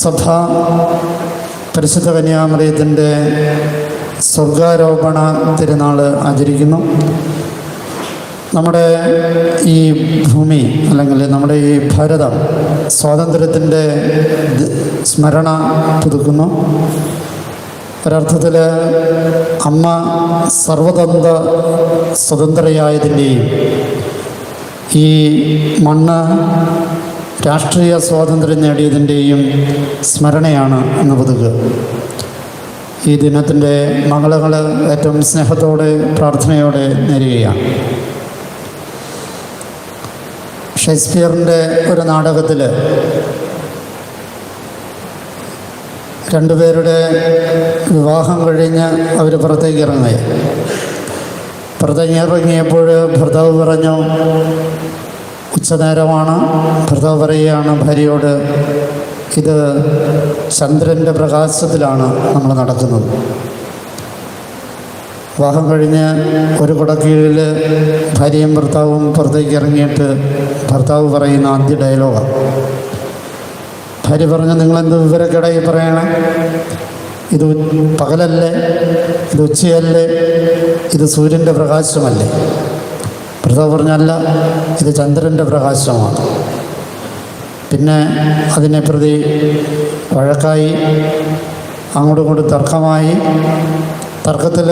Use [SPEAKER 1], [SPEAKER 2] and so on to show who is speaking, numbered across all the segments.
[SPEAKER 1] സഭ പരിശുദ്ധ കന്യാമറിയത്തിന്റെ സ്വർഗാരോപണ തിരുനാൾ ആചരിക്കുന്നു. നമ്മുടെ ഈ ഭൂമി അല്ലെങ്കിൽ നമ്മുടെ ഈ ഭാരതം സ്വാതന്ത്ര്യത്തിന്റെ സ്മരണ പുതുക്കുന്നു. ഒരർത്ഥത്തിൽ അമ്മ സർവതന്ത്ര സ്വതന്ത്രയായതിന്റെയും ഈ മണ്ണ് രാഷ്ട്രീയ സ്വാതന്ത്ര്യം നേടിയതിന്റെയും സ്മരണയാണ് ഇന്ന് പുതുക്കുക ഈ ദിനത്തിന്റെ മംഗളങ്ങൾ ഏറ്റവും സ്നേഹത്തോടെ പ്രാർത്ഥനയോടെ നേരുകയാണ്. ഷേക്സ്പിയറിന്റെ ഒരു നാടകത്തിൽ രണ്ടുപേരുടെ വിവാഹം കഴിഞ്ഞ് അവർ പുറത്തേക്ക് ഇറങ്ങി പുറത്തേക്ക് ഇറങ്ങിയപ്പോൾ ഭർത്താവ് പറഞ്ഞു ഉച്ചനേരമാണ്. ഭർത്താവ് പറയുകയാണ് ഭാര്യയോട് ഇത് ചന്ദ്രന്റെ പ്രകാശത്തിലാണ് നമ്മൾ നടക്കുന്നത്. വിവാഹം കഴിഞ്ഞ് ഒരു കുടക്കീഴിൽ ഭാര്യയും ഭർത്താവും പുറത്തേക്ക് ഇറങ്ങിയിട്ട് ഭർത്താവ് പറയുന്ന ആദ്യ ഡയലോഗാണ് ഭാര്യ പറഞ്ഞു നിങ്ങളെന്ത് വിവരക്കിടയിൽ പറയണം? ഇത് പകലല്ലേ? ഇത് ഉച്ചയല്ലേ? ഇത് സൂര്യന്റെ പ്രകാശമല്ലേ? ഭർത്താവ് പറഞ്ഞല്ല ഇത് ചന്ദ്രന്റെ പ്രകാശമാണ്. പിന്നെ അതിനെ പ്രതി വഴക്കായി അങ്ങോട്ടും ഇങ്ങോട്ടും തർക്കമായി. തർക്കത്തിൽ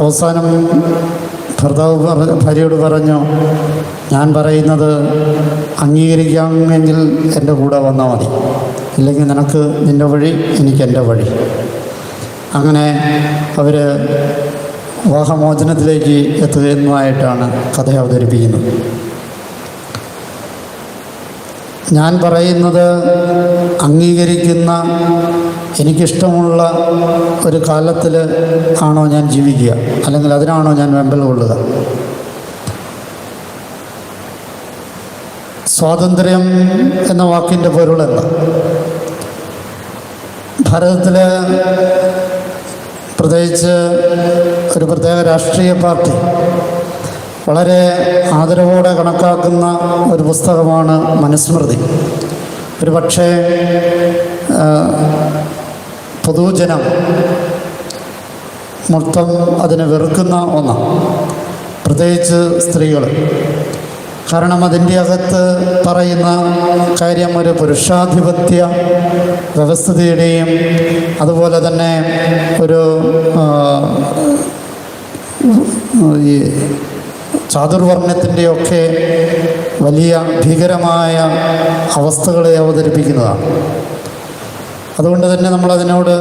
[SPEAKER 1] അവസാനം ഭർത്താവ് ഭാര്യയോട് പറഞ്ഞു ഞാൻ പറയുന്നത് അംഗീകരിക്കാമെങ്കിൽ എന്റെ കൂടെ വന്നാൽ മതി. ഇല്ലെങ്കിൽ നിനക്ക് നിന്റെ വഴി എനിക്ക് എന്റെ വഴി. അങ്ങനെ അവർ വിവാഹമോചനത്തിലേക്ക് എത്തുന്നതായിട്ടാണ് കഥ അവതരിപ്പിക്കുന്നത്. ഞാൻ പറയുന്നത് അംഗീകരിക്കുന്ന എനിക്കിഷ്ടമുള്ള ഒരു കാലത്തിൽ ആണോ ഞാൻ ജീവിക്കുക? അല്ലെങ്കിൽ അതിനാണോ ഞാൻ വെമ്പൽ കൊള്ളുക? സ്വാതന്ത്ര്യം എന്ന വാക്കിന്റെ പൊരുളല്ല. ഭാരതത്തിലെ പ്രത്യേകിച്ച് ഒരു പ്രത്യേക രാഷ്ട്രീയ പാർട്ടി വളരെ ആദരവോടെ കണക്കാക്കുന്ന ഒരു പുസ്തകമാണ് മനുസ്മൃതി. ഒരു പക്ഷേ പൊതുജനം മൊത്തം അതിനെ വെറുക്കുന്ന ഒന്നാണ്. പ്രത്യേകിച്ച് സ്ത്രീകൾ കാരണം അതിന്റെ അകത്ത് പറയുന്ന കാര്യം ഒരു പുരുഷാധിപത്യ വ്യവസ്ഥിതിയുടെയും അതുപോലെ തന്നെ ഒരു ഈ ചാതുർവർണത്തിന്റെയൊക്കെ വലിയ ഭീകരമായ അവസ്ഥകളെ അവതരിപ്പിക്കുന്നതാണ്. അതുകൊണ്ട് തന്നെ നമ്മളതിനോട്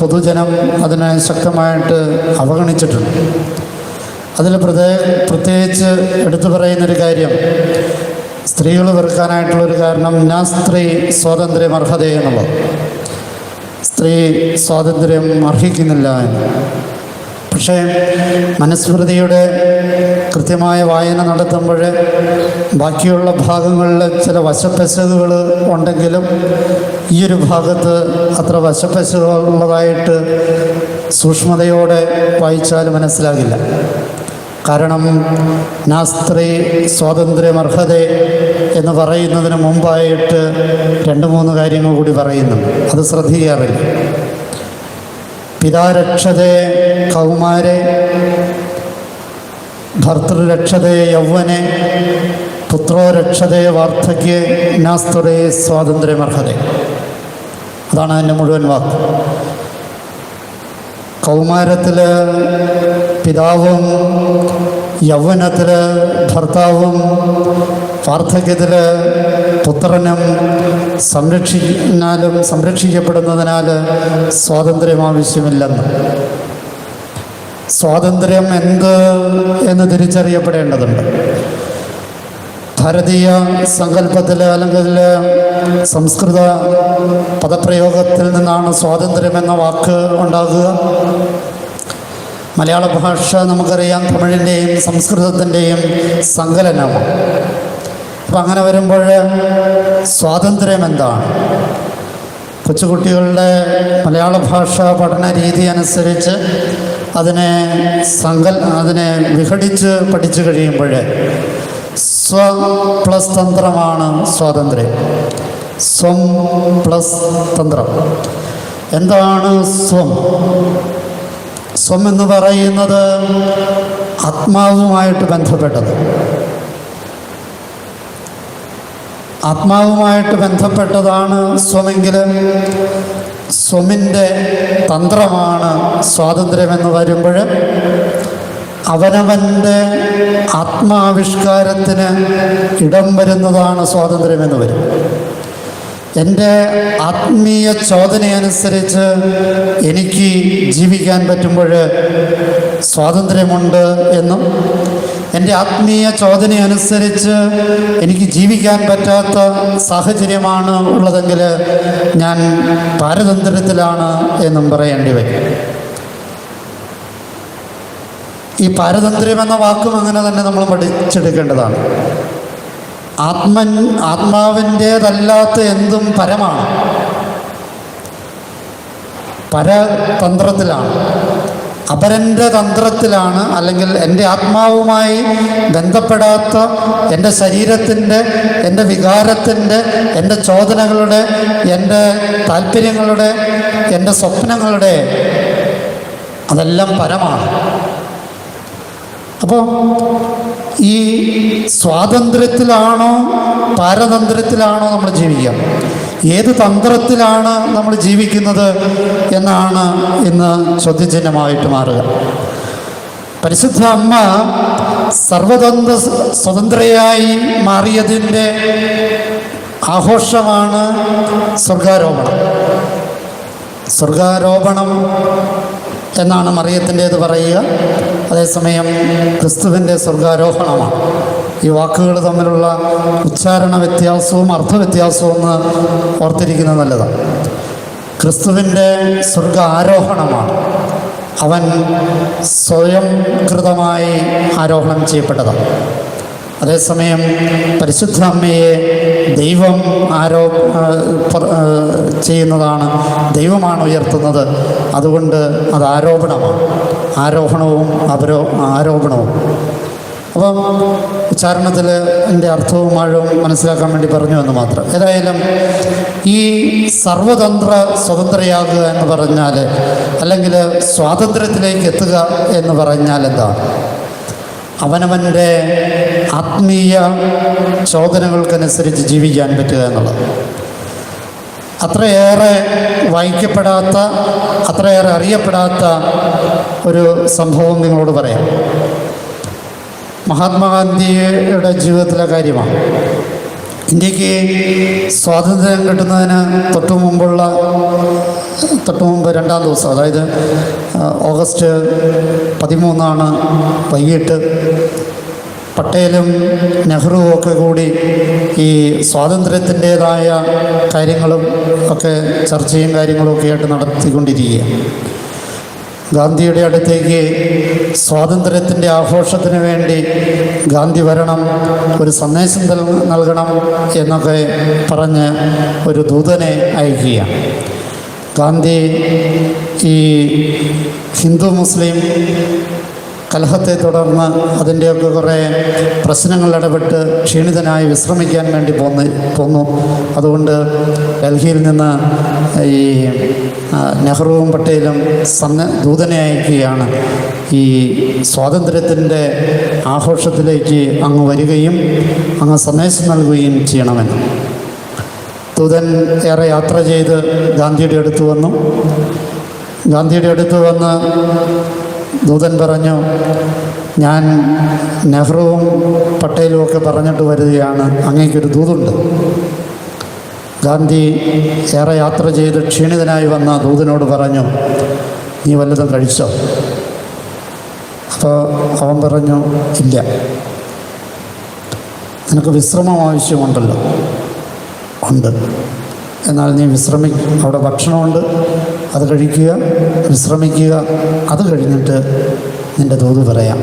[SPEAKER 1] പൊതുജനം അതിനെ ശക്തമായിട്ട് അവഗണിച്ചിട്ടുണ്ട്. അതിൽ പ്രത്യേക പ്രത്യേകിച്ച് എടുത്തു പറയുന്നൊരു കാര്യം. സ്ത്രീകൾ വെറുക്കാനായിട്ടുള്ളൊരു കാരണം ഞാൻ സ്ത്രീ സ്വാതന്ത്ര്യം അർഹത എന്നുള്ളത് സ്ത്രീ സ്വാതന്ത്ര്യം അർഹിക്കുന്നില്ല എന്ന്. പക്ഷേ മനുസ്മൃതിയുടെ കൃത്യമായ വായന നടത്തുമ്പോൾ ബാക്കിയുള്ള ഭാഗങ്ങളിൽ ചില വശപ്പശകുകൾ ഉണ്ടെങ്കിലും ഈ ഒരു ഭാഗത്ത് അത്ര വശപ്പശകുള്ളതായിട്ട് സൂക്ഷ്മതയോടെ വായിച്ചാൽ മനസ്സിലാകില്ല. കാരണം നാ സ്ത്രീ സ്വാതന്ത്ര്യം എന്ന് പറയുന്നതിന് മുമ്പായിട്ട് രണ്ട് മൂന്ന് കാര്യങ്ങൾ കൂടി പറയുന്നുണ്ട്. അത് ശ്രദ്ധിക്കാറില്ല. പിതാരക്ഷതേ കൗമാരെ ഭർത്തൃരക്ഷതേ യൗവനെ പുത്രോ രക്ഷതേ വാർദ്ധക്യ നാസ്തുരേ സ്വാതന്ത്ര്യമർഹത. അതാണ് അതിന്റെ മുഴുവൻ വാക്ക്. കൗമാരത്തിൽ പിതാവും യൗവനത്തിൽ ഭർത്താവും വാർദ്ധക്യത്തിൽ പുത്രനും സംരക്ഷിക്കാനും സംരക്ഷിക്കപ്പെടുന്നതിനാൽ സ്വാതന്ത്ര്യം ആവശ്യമില്ലെന്ന്. സ്വാതന്ത്ര്യം എന്ത് എന്ന് തിരിച്ചറിയപ്പെടേണ്ടതുണ്ട്. ഭാരതീയ സങ്കല്പത്തിൽ അല്ലെങ്കിൽ സംസ്കൃത പദപ്രയോഗത്തിൽ നിന്നാണ് സ്വാതന്ത്ര്യം എന്ന വാക്ക് ഉണ്ടാകുക. മലയാള ഭാഷ നമുക്കറിയാം തമിഴിന്റെയും സംസ്കൃതത്തിന്റെയും സങ്കലനമാണ് അപ്പം അങ്ങനെ വരുമ്പോൾ സ്വാതന്ത്ര്യം എന്താണ്? കൊച്ചുകുട്ടികളുടെ മലയാള ഭാഷ പഠന രീതി അനുസരിച്ച് അതിനെ സങ്കൽ അതിനെ വിഘടിച്ച് പഠിച്ചു കഴിയുമ്പോൾ സ്വ പ്ലസ് തന്ത്രമാണ് സ്വാതന്ത്ര്യം. സ്വം പ്ലസ് തന്ത്രം. എന്താണ് സ്വം? സ്വം എന്ന് പറയുന്നത് ആത്മാവുമായിട്ട് ബന്ധപ്പെട്ടത്. ആത്മാവുമായിട്ട് ബന്ധപ്പെട്ടതാണ് സ്വമെങ്കിലും സ്വമിന്റെ തന്ത്രമാണ് സ്വാതന്ത്ര്യമെന്ന് വരുമ്പോൾ അവനവന്റെ ആത്മാവിഷ്കാരത്തിന് ഇടം വരുന്നതാണ് സ്വാതന്ത്ര്യമെന്ന് വരും. എന്റെ ആത്മീയ ചോദനയനുസരിച്ച് എനിക്ക് ജീവിക്കാൻ പറ്റുമ്പോൾ സ്വാതന്ത്ര്യമുണ്ട് എന്നും എന്റെ ആത്മീയ ചോദനയനുസരിച്ച് എനിക്ക് ജീവിക്കാൻ പറ്റാത്ത സാഹചര്യമാണ് ഉള്ളതെങ്കിൽ ഞാൻ പാരതന്ത്ര്യത്തിലാണ് എന്നും പറയേണ്ടി വരും. ഈ പാരതന്ത്ര്യം എന്ന വാക്കും അങ്ങനെ തന്നെ നമ്മൾ പഠിച്ചെടുക്കേണ്ടതാണ്. ആത്മൻ ആത്മാവിന്റേതല്ലാത്ത എന്തും പരമാണ്. പരതന്ത്രത്തിലാണ്. അപരന്റെ തന്ത്രത്തിലാണ് അല്ലെങ്കിൽ എന്റെ ആത്മാവുമായി ബന്ധപ്പെടാത്ത എന്റെ ശരീരത്തിന്റെ എന്റെ വികാരത്തിന്റെ എന്റെ ചോദനകളുടെ എന്റെ താല്പര്യങ്ങളുടെ എന്റെ സ്വപ്നങ്ങളുടെ അതെല്ലാം പരമാണ്. അപ്പോൾ ഈ സ്വാതന്ത്ര്യത്തിലാണോ പാരതന്ത്ര്യത്തിലാണോ നമ്മൾ ജീവിക്കുക? ഏത് തന്ത്രത്തിലാണ് നമ്മൾ ജീവിക്കുന്നത് എന്നാണ് ഇന്ന് ചോദ്യചിഹ്നമായിട്ട് മാറുക. പരിശുദ്ധ അമ്മ സർവതന്ത്ര സ്വതന്ത്രയായി മാറിയതിന്റെ ആഘോഷമാണ് സ്വർഗാരോപണം. സ്വർഗാരോപണം എന്നാണ് മറിയത്തിന്റേത് പറയുക. അതേസമയം ക്രിസ്തുവിന്റെ സ്വർഗാരോഹണമാണ്. ഈ വാക്കുകൾ തമ്മിലുള്ള ഉച്ചാരണ വ്യത്യാസവും അർത്ഥവ്യത്യാസവും ഒന്ന് ഓർത്തിരിക്കുന്നത് നല്ലതാണ്. ക്രിസ്തുവിന്റെ സ്വർഗ ആരോഹണമാണ് അവൻ സ്വയം കൃതമായി ആരോഹണം ചെയ്യപ്പെട്ടതാണ്. അതേസമയം പരിശുദ്ധ അമ്മയെ ദൈവം ആരോ ചെയ്യുന്നതാണ് ദൈവമാണ് ഉയർത്തുന്നത്. അതുകൊണ്ട് അത് ആരോപണമാണ്. ആരോഹണവും അവരോ ആരോപണവും. അപ്പം ഉച്ചാരണത്തിൽ എന്റെ അർത്ഥവും ആഴവും മനസ്സിലാക്കാൻ വേണ്ടി പറഞ്ഞു എന്ന് മാത്രം. ഏതായാലും ഈ സർവതന്ത്ര സ്വതന്ത്രയാകുക എന്ന് പറഞ്ഞാൽ അല്ലെങ്കിൽ സ്വാതന്ത്ര്യത്തിലേക്ക് എത്തുക എന്ന് പറഞ്ഞാൽ എന്താണ് അവനവന്റെ ആത്മീയ ചോദനകൾക്കനുസരിച്ച് ജീവിക്കാൻ പറ്റുക എന്നുള്ളത്. അത്രയേറെ വായിക്കപ്പെടാത്ത അത്രയേറെ അറിയപ്പെടാത്ത ഒരു സംഭവം നിങ്ങളോട് പറയാം. മഹാത്മാഗാന്ധിയുടെ ജീവിതത്തിലെ കാര്യമാണ്. ഇന്ത്യയ്ക്ക് സ്വാതന്ത്ര്യം കിട്ടുന്നതിന് തൊട്ടു മുമ്പുള്ള തൊട്ടു മുമ്പ് രണ്ടാം ദിവസം അതായത് ഓഗസ്റ്റ് പതിമൂന്നാണ് വൈകിട്ട് പട്ടേലും നെഹ്റുവും ഒക്കെ കൂടി ഈ സ്വാതന്ത്ര്യത്തിന്റേതായ കാര്യങ്ങളും ഒക്കെ ചർച്ചയും കാര്യങ്ങളും ഒക്കെ ആയിട്ട് നടത്തിക്കൊണ്ടിരിക്കുകയാണ്. ഗാന്ധിയുടെ അടുത്തേക്ക് സ്വാതന്ത്ര്യത്തിന്റെ ആഘോഷത്തിന് വേണ്ടി ഗാന്ധി വരണം ഒരു സന്ദേശം നൽകണം എന്നൊക്കെ പറഞ്ഞ് ഒരു ദൂതനെ അയക്കുക ഗാന്ധി ഈ ഹിന്ദു മുസ്ലിം കലഹത്തെ തുടർന്ന് അതിന്റെയൊക്കെ കുറേ പ്രശ്നങ്ങൾ ഇടപെട്ട് ക്ഷീണിതനായി വിശ്രമിക്കാൻ വേണ്ടി പോന്ന് പോന്നു. അതുകൊണ്ട് ഡൽഹിയിൽ നിന്ന് ഈ നെഹ്റുവും പട്ടേലും സന്ന ദൂതനെ അയക്കുകയാണ്. ഈ സ്വാതന്ത്ര്യത്തിന്റെ ആഘോഷത്തിലേക്ക് അങ്ങ് വരികയും അങ്ങ് സന്ദേശം നൽകുകയും ചെയ്യണമെന്ന്. ദൂതൻ ഏറെ യാത്ര ചെയ്ത് ഗാന്ധിയുടെ അടുത്ത് വന്നു. ഗാന്ധിയുടെ അടുത്ത് വന്ന് ദൂതൻ പറഞ്ഞു ഞാൻ നെഹ്റുവും പട്ടേലും ഒക്കെ പറഞ്ഞിട്ട് വരികയാണ്. അങ്ങേക്കൊരു ദൂതുണ്ട്. ഗാന്ധി ഏറെ യാത്ര ചെയ്ത് ക്ഷീണിതനായി വന്ന ദൂതനോട് പറഞ്ഞു നീ വല്ലതും കഴിച്ചോ? അപ്പോൾ അവൻ പറഞ്ഞു ഇല്ല. നിനക്ക് വിശ്രമം ആവശ്യമുണ്ടല്ലോ. ഉണ്ട്. എന്നാൽ നീ വിശ്രമി അവിടെ ഭക്ഷണമുണ്ട്. അത് കഴിക്കുക വിശ്രമിക്കുക അത് കഴിഞ്ഞിട്ട് നിന്റെ ദൂത് പറയാം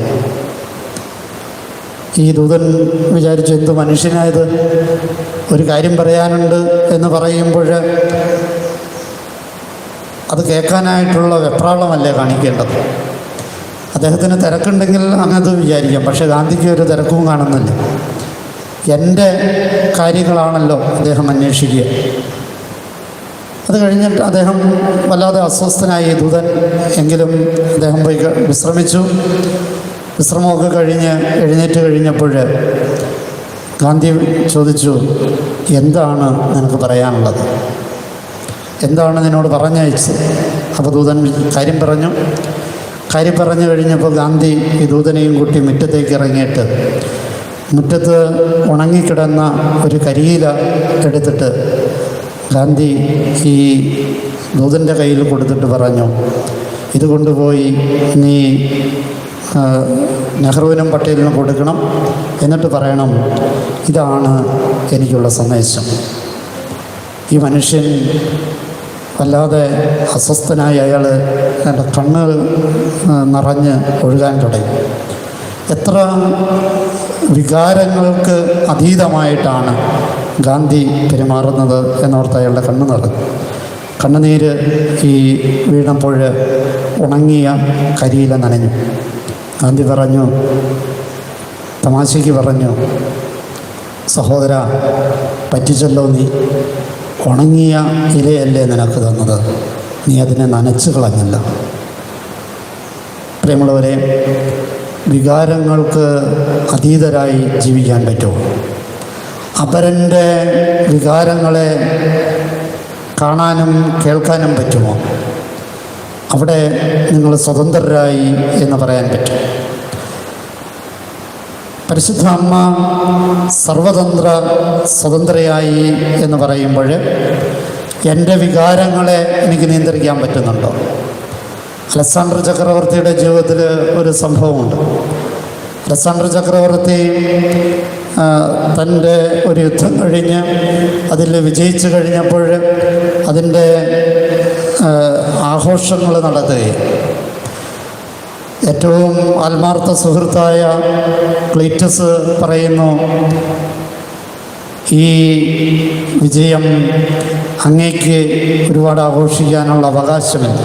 [SPEAKER 1] ഈ ദൂതൻ വിചാരിച്ചു എന്ത് മനുഷ്യനായത്? ഒരു കാര്യം പറയാനുണ്ട് എന്ന് പറയുമ്പോൾ അത് കേൾക്കാനായിട്ടുള്ള വെപ്രാളമല്ലേ കാണിക്കേണ്ടത്? അദ്ദേഹത്തിന് തിരക്കുണ്ടെങ്കിൽ അങ്ങനത് വിചാരിക്കാം. പക്ഷെ ഗാന്ധിക്ക് ഒരു തിരക്കും കാണുന്നില്ല. എന്റെ കാര്യങ്ങളാണല്ലോ അദ്ദേഹം അന്വേഷിക്കുക. അത് കഴിഞ്ഞിട്ട് അദ്ദേഹം വല്ലാതെ അസ്വസ്ഥനായി ദൂതൻ എങ്കിലും അദ്ദേഹം പോയി വിശ്രമിച്ചു. വിശ്രമമൊക്കെ കഴിഞ്ഞ് എഴുന്നേറ്റ് കഴിഞ്ഞപ്പോൾ ഗാന്ധി ചോദിച്ചു എന്താണ് നിനക്ക് പറയാനുള്ളത്? എന്താണ് നിന്നോട് പറഞ്ഞയച്ചത് അപ്പോൾ ദൂതൻ കാര്യം പറഞ്ഞു. കാര്യം പറഞ്ഞു കഴിഞ്ഞപ്പോൾ ഗാന്ധി ഈ ദൂതനെയും കൂട്ടി മുറ്റത്തേക്ക് ഇറങ്ങിയിട്ട് മുറ്റത്ത് ഉണങ്ങിക്കിടന്ന ഒരു കരിയില എടുത്തിട്ട് ഗാന്ധി ഈ ദൂതന്റെ കയ്യിൽ കൊടുത്തിട്ട് പറഞ്ഞു ഇത് കൊണ്ടുപോയി നീ നെഹ്റുവിനും പട്ടേലിനും കൊടുക്കണം എന്നിട്ട് പറയണം ഇതാണ് എനിക്കുള്ള സന്ദേശം. ഈ മനുഷ്യൻ വല്ലാതെ അസ്വസ്ഥനായി അയാൾ എന്റെ കണ്ണ് നിറഞ്ഞ് ഒഴുകാൻ തുടങ്ങി. എത്ര വികാരങ്ങൾക്ക് അതീതമായിട്ടാണ് ഗാന്ധി പെരുമാറുന്നത് എന്നോർത്ത് അയാളുടെ കണ്ണു നിറഞ്ഞു. കണ്ണുനീര് ഈ വീണപ്പോൾ ഉണങ്ങിയ കരിയില നനഞ്ഞു. ഗാന്ധി പറഞ്ഞു തമാശയ്ക്ക് പറഞ്ഞു സഹോദര പറ്റിച്ചല്ലോ നീ. ഉണങ്ങിയ ഇലയല്ലേ നിനക്ക് തന്നത്? നീ അതിനെ നനച്ചു കളഞ്ഞില്ല. പ്രിയമുള്ളവരെ വികാരങ്ങൾക്ക് അതീതരായി ജീവിക്കാൻ പറ്റുമോ? അപരന്റെ വികാരങ്ങളെ കാണാനും കേൾക്കാനും പറ്റുമോ? അവിടെ നിങ്ങൾ സ്വതന്ത്രരായി എന്ന് പറയാൻ പറ്റും. പരിശുദ്ധ അമ്മ സർവതന്ത്ര സ്വതന്ത്രയായി എന്ന് പറയുമ്പോൾ എന്റെ വികാരങ്ങളെ എനിക്ക് നിയന്ത്രിക്കാൻ പറ്റുന്നുണ്ടോ? അലക്സാണ്ടർ ചക്രവർത്തിയുടെ ജീവിതത്തിൽ ഒരു സംഭവമുണ്ട്. അലക്സാണ്ടർ ചക്രവർത്തി തന്റെ ഒരു യുദ്ധം കഴിഞ്ഞ് അതിൽ വിജയിച്ചു കഴിഞ്ഞപ്പോൾ അതിന്റെ ആഘോഷങ്ങൾ നടത്തുകയും. ഏറ്റവും ആത്മാർത്ഥ സുഹൃത്തായ ക്ലീറ്റസ് പറയുന്നു ഈ വിജയം അങ്ങേക്ക് ഒരുപാട് ആഘോഷിക്കാനുള്ള അവകാശമില്ല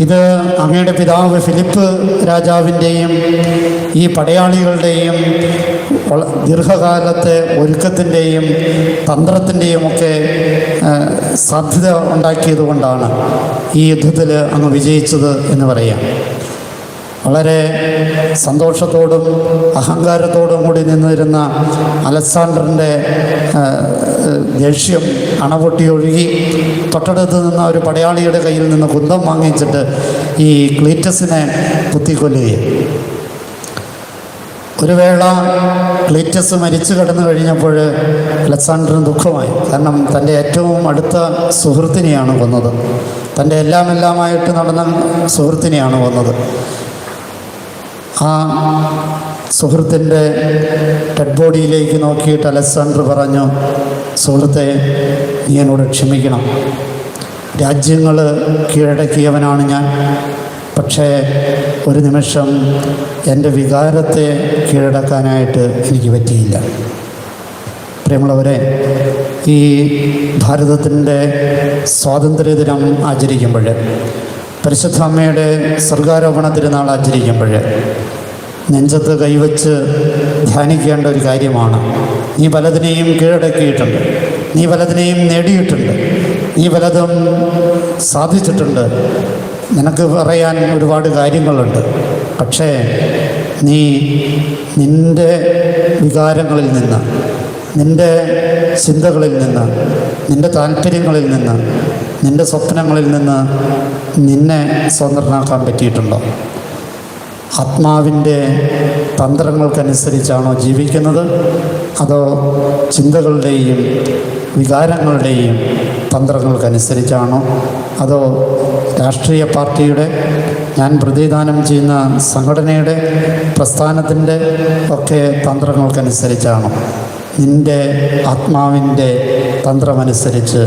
[SPEAKER 1] ഇത് അങ്ങയുടെ പിതാവ് ഫിലിപ്പ് രാജാവിന്റെയും ഈ പടയാളികളുടെയും ദീർഘകാലത്തെ ഒരുക്കത്തിന്റെയും തന്ത്രത്തിന്റെയും ഒക്കെ സാധ്യത ഉണ്ടാക്കിയതുകൊണ്ടാണ് ഈ യുദ്ധത്തിൽ അങ്ങ് വിജയിച്ചത് എന്ന് പറയാം. വളരെ സന്തോഷത്തോടും അഹങ്കാരത്തോടും കൂടി നിന്നിരുന്ന അലക്സാണ്ടറിന്റെ ദേഷ്യം അണപൊട്ടി ഒഴുകി തൊട്ടടുത്ത് നിന്ന ഒരു പടയാളിയുടെ കയ്യിൽ നിന്ന് കുന്തം വാങ്ങിച്ചിട്ട് ഈ ക്ലീറ്റസിനെ കുത്തിക്കൊല്ലുകയും. ഒരു വേള ക്ലീറ്റസ് മരിച്ചു കിടന്നു കഴിഞ്ഞപ്പോൾ അലക്സാണ്ടറിന് ദുഃഖമായി. കാരണം തന്റെ ഏറ്റവും അടുത്ത സുഹൃത്തിനെയാണ് കൊന്നത്. തന്റെ എല്ലാം എല്ലാമായിട്ട് നടന്ന സുഹൃത്തിനെയാണ് കൊന്നത്. ആ സുഹൃത്തിന്റെ ഡെഡ് ബോഡിയിലേക്ക് നോക്കിയിട്ട് അലക്സാണ്ടർ പറഞ്ഞു സുഹൃത്തെ നീ എന്നോട് ക്ഷമിക്കണം. രാജ്യങ്ങൾ കീഴടക്കിയവനാണ് ഞാൻ. പക്ഷേ ഒരു നിമിഷം എന്റെ വികാരത്തെ കീഴടക്കാനായിട്ട് എനിക്ക് പറ്റിയില്ല. പ്രിയമുള്ളവരെ ഈ ഭാരതത്തിന്റെ സ്വാതന്ത്ര്യദിനം ആചരിക്കുമ്പോൾ പരിശുദ്ധ അമ്മയുടെ സ്വർഗാരോപണ തിരുനാൾ ആചരിക്കുമ്പോൾ നെഞ്ചത്ത് കൈവച്ച് ധ്യാനിക്കേണ്ട ഒരു കാര്യമാണ്. നീ പലതിനെയും കീഴടക്കിയിട്ടുണ്ട് നീ പലതിനെയും നേടിയിട്ടുണ്ട് നീ പലതും സാധിച്ചിട്ടുണ്ട്. നിനക്ക് പറയാൻ ഒരുപാട് കാര്യങ്ങളുണ്ട്. പക്ഷേ നീ നിന്റെ വികാരങ്ങളിൽ നിന്ന് നിന്റെ ചിന്തകളിൽ നിന്ന് നിന്റെ താല്പര്യങ്ങളിൽ നിന്ന് നിന്റെ സ്വപ്നങ്ങളിൽ നിന്ന് നിന്നെ സ്വതന്ത്രനാക്കാൻ പറ്റിയിട്ടുണ്ടോ? ആത്മാവിന്റെ തന്ത്രങ്ങൾക്കനുസരിച്ചാണോ ജീവിക്കുന്നത്? അതോ ചിന്തകളുടെയും വികാരങ്ങളുടെയും തന്ത്രങ്ങൾക്കനുസരിച്ചാണോ? അതോ രാഷ്ട്രീയ പാർട്ടിയുടെ ഞാൻ പ്രതിദാനം ചെയ്യുന്ന സംഘടനയുടെ പ്രസ്ഥാനത്തിന്റെ ഒക്കെ തന്ത്രങ്ങൾക്കനുസരിച്ചാണോ? നിന്റെ ആത്മാവിന്റെ തന്ത്രമനുസരിച്ച്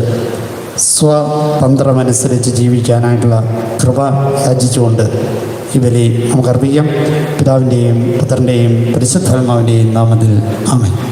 [SPEAKER 1] സ്വതന്ത്രമനുസരിച്ച് ജീവിക്കാനായിട്ടുള്ള കൃപ യാചിച്ചുകൊണ്ട് ഈ ബലി നമുക്ക് അർപ്പിക്കാം. പിതാവിന്റെയും പുത്രന്റെയും പരിശുദ്ധാത്മാവിന്റെയും നാമത്തിൽ ആമേൻ.